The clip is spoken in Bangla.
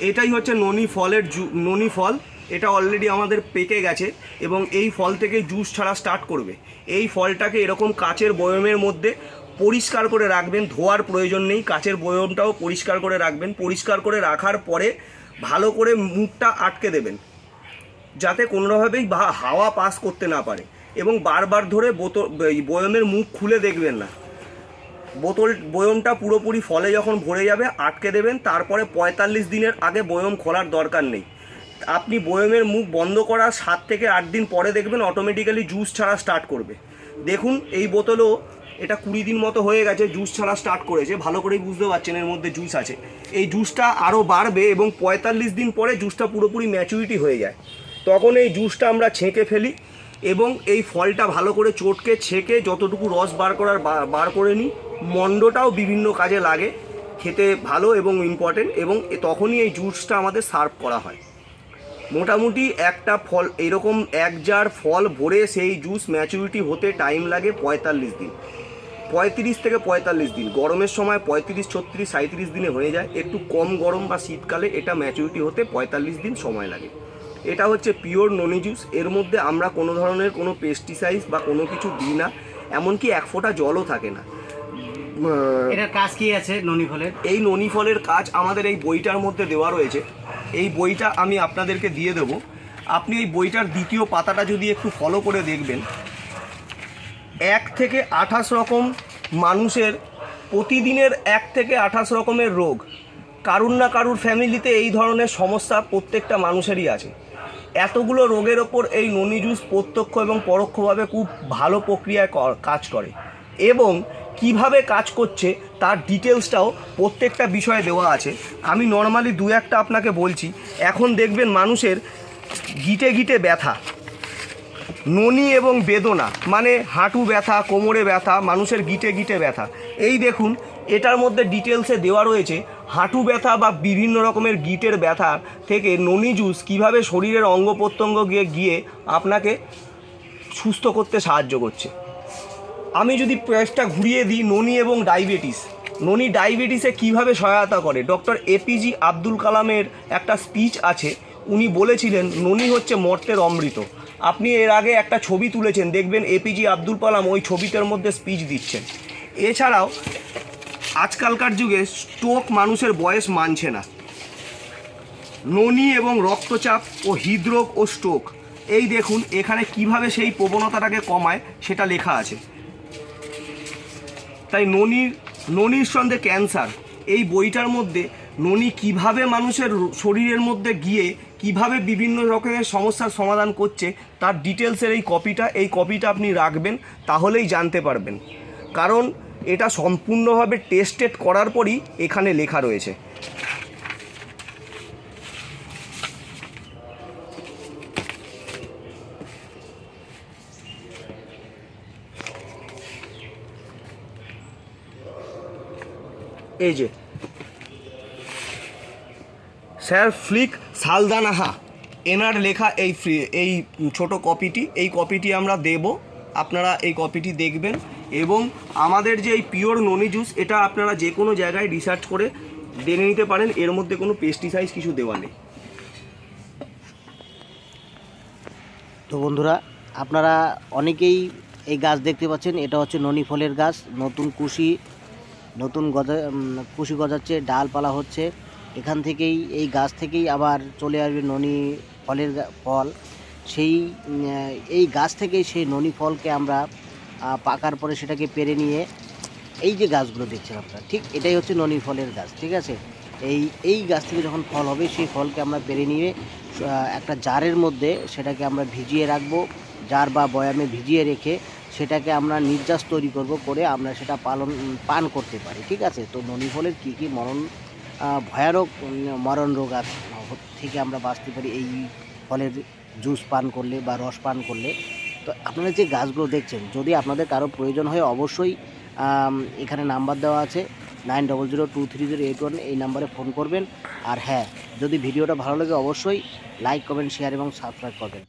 এটাই হচ্ছে ননি ফলের জু, ননি ফল। এটা অলরেডি আমাদের পেকে গেছে এবং এই ফল থেকে জুস ছাড়া স্টার্ট করবে। এই ফলটাকে এরকম কাচের বয়মের মধ্যে পরিষ্কার করে রাখবেন, ধোয়ার প্রয়োজন নেই। কাচের বয়মটাও পরিষ্কার করে রাখবেন। পরিষ্কার করে রাখার পরে ভালো করে মুখটা আটকে দেবেন। যাতে কোনোভাবেই হাওয়া পাস করতে না পারে। এবং বারবার ধরে বোতল বয়মের মুখ খুলে দেখবেন না। বোতল, বয়মটা পুরোপুরি ফলে যখন ভরে যাবে, আটকে দেবেন, তারপরে পঁয়তাল্লিশ দিনের আগে বয়ম খোলার দরকার নেই। আপনি বয়মের মুখ বন্ধ করার সাত থেকে আট দিন পরে দেখবেন অটোমেটিক্যালি জুস ছাড়া স্টার্ট করবে। দেখুন, এই বোতলও এটা কুড়ি দিন মতো হয়ে গেছে জুস ছাড়া স্টার্ট করেছে, ভালো করেই বুঝতে পারছেন এর মধ্যে জুস আছে। এই জুসটা আরও বাড়বে এবং পঁয়তাল্লিশ দিন পরে জুসটা পুরোপুরি ম্যাচুরিটি হয়ে যায়। তখন এই জুসটা আমরা ছেঁকে ফেলি এবং এই ফলটা ভালো করে চটকে, ছেঁকে যতটুকু রস বার করার বার করে নিই। মন্ডটাও বিভিন্ন কাজে লাগে, খেতে ভালো এবং ইম্পর্টেন্ট এবং তখনই এই জুসটা আমাদের সার্ভ করা হয়। মোটামুটি একটা ফল, এরকম এক জার ফল ভরে সেই জুস ম্যাচুরিটি হতে টাইম লাগে পঁয়তাল্লিশ দিন। পঁয়ত্রিশ থেকে পঁয়তাল্লিশ দিন, গরমের সময় পঁয়ত্রিশ, ছত্রিশ সাঁত্রিশ দিনে হয়ে যায়। একটু কম গরম বা শীতকালে এটা ম্যাচুরিটি হতে পঁয়তাল্লিশ দিন সময় লাগে। এটা হচ্ছে পিওর ননি জুস। এর মধ্যে আমরা কোনো ধরনের কোনো পেস্টিসাইড বা কোনো কিছু দিই না এমনকি এক ফোঁটা জলও থাকে না। এটার কাজ কি আছে ননি ফলের? এই ননি ফলের কাজ আমাদের এই বইটার মধ্যে দেওয়া রয়েছে। এই বইটা আমি আপনাদেরকে দিয়ে দেব। আপনি এই বইটার দ্বিতীয় পাতাটা যদি একটু ফলো করে দেখবেন এক থেকে আঠাশ রকম মানুষের প্রতিদিনের এক থেকে আঠাশ রকমের রোগ। কারুর না কারুর ফ্যামিলিতে এই ধরনের সমস্যা প্রত্যেকটা মানুষেরই আছে। এতগুলো রোগের ওপর এই ননি জুস প্রত্যক্ষ এবং পরোক্ষভাবে খুব ভালো প্রক্রিয়ায় কাজ করে। এবং কীভাবে কাজ করছে তার ডিটেলসটাও প্রত্যেকটা বিষয়ে দেওয়া আছে। আমি নর্মালি দু একটা আপনাকে বলছি। এখন দেখবেন মানুষের গিটে গিটে ব্যথা। ননি এবং বেদনা মানে হাঁটু ব্যথা, কোমরে ব্যথা, মানুষের গিটে গিটে ব্যথা। এই দেখুন, এটার মধ্যে ডিটেলসে দেওয়া রয়েছে হাঁটু ব্যথা বা বিভিন্ন রকমের গিটের ব্যথা থেকে ননি জুস কীভাবে শরীরের অঙ্গ প্রত্যঙ্গ গিয়ে গিয়ে আপনাকে সুস্থ করতে সাহায্য করছে। আমি যদি পেজটা ঘুরিয়ে দিই ননি এবং ডায়াবেটিস, ননি ডায়াবেটিসে কীভাবে সহায়তা করে? ডক্টর এপিজি আব্দুল কালামের একটা স্পিচ আছে, উনি বলেছিলেন, ননি হচ্ছে মর্তের অমৃত। আপনি এর আগে একটা ছবি তুলেছেন, দেখবেন এপিজি আব্দুল কালাম ওই ছবিটার মধ্যে স্পিচ দিচ্ছেন। এছাড়াও আজকালকার যুগে স্ট্রোক মানুষের বয়স মানছে না। ননি এবং রক্তচাপ ও হৃদরোগ ও স্ট্রোক এই দেখুন, এখানে কীভাবে সেই প্রবণতাটাকে কমায়, সেটা লেখা আছে। তাই ননির ননির সঙ্গে ক্যান্সার। এই বইটার মধ্যে ননি কীভাবে মানুষের শরীরের মধ্যে গিয়ে কীভাবে বিভিন্ন রকমের সমস্যার সমাধান করছে, তার ডিটেলসের এই কপিটা এই কপিটা আপনি রাখবেন, তাহলেই জানতে পারবেন। কারণ এটা সম্পূর্ণভাবে টেস্টেড করার পরই এখানে লেখা রয়েছে। এই যে। স্যার ফ্লিক সালদানাহা, এনার লেখা এই ফ্রি- এই ছোট কপিটি এই কপিটি আমরা দেব। আপনারা এই কপিটি দেখবেন। এবং আমাদের যে এই পিওর ননি জুস এটা আপনারা যে কোনো জায়গায় রিসার্চ করে জেনে নিতে পারেন। এর মধ্যে কোনো পেস্টিসাইড কিছু দেওয়া নেই। তো বন্ধুরা, আপনারা অনেকেই এই গাছ দেখতে পাচ্ছেন। এটা হচ্ছে ননি ফলের গাছ। নতুন কুশি, নতুন গজা কুশি গজাচ্ছে, ডালপালা হচ্ছে। এখান থেকেই, এই গাছ থেকেই আবার চলে আসবে ননি ফলের ফল। সেই এই গাছ থেকেই সেই ননি ফলকে আমরা পাকার পরে সেটাকে পেরে নিয়ে এই যে গাছগুলো দেখছেন আপনারা, ঠিক এটাই হচ্ছে ননি ফলের গাছ, ঠিক আছে? এই এই গাছ থেকে যখন ফল হবে, সেই ফলকে আমরা পেরে নিয়ে একটা জারের মধ্যে সেটাকে আমরা ভিজিয়ে রাখব, জার বা বয়ামে ভিজিয়ে রেখে সেটাকে আমরা নির্যাস তৈরি করব করে আমরা সেটা পালন পান করতে পারি, ঠিক আছে? তো ননি ফলের কী কী মরণ ভয়ানক মরণ রোগ আছে, থেকে আমরা বাঁচতে পারি এই ফলের জুস পান করলে বা রস পান করলে তো আপনারা যে গাছগুলো দেখছেন, যদি আপনাদের কারও প্রয়োজন হয়, অবশ্যই এখানে নাম্বার দেওয়া আছে nine double zero two three zero eight one এই নাম্বারে ফোন করবেন। আর হ্যাঁ যদি ভিডিওটা ভালো লাগে, অবশ্যই লাইক, কমেন্ট শেয়ার এবং সাবস্ক্রাইব করবেন।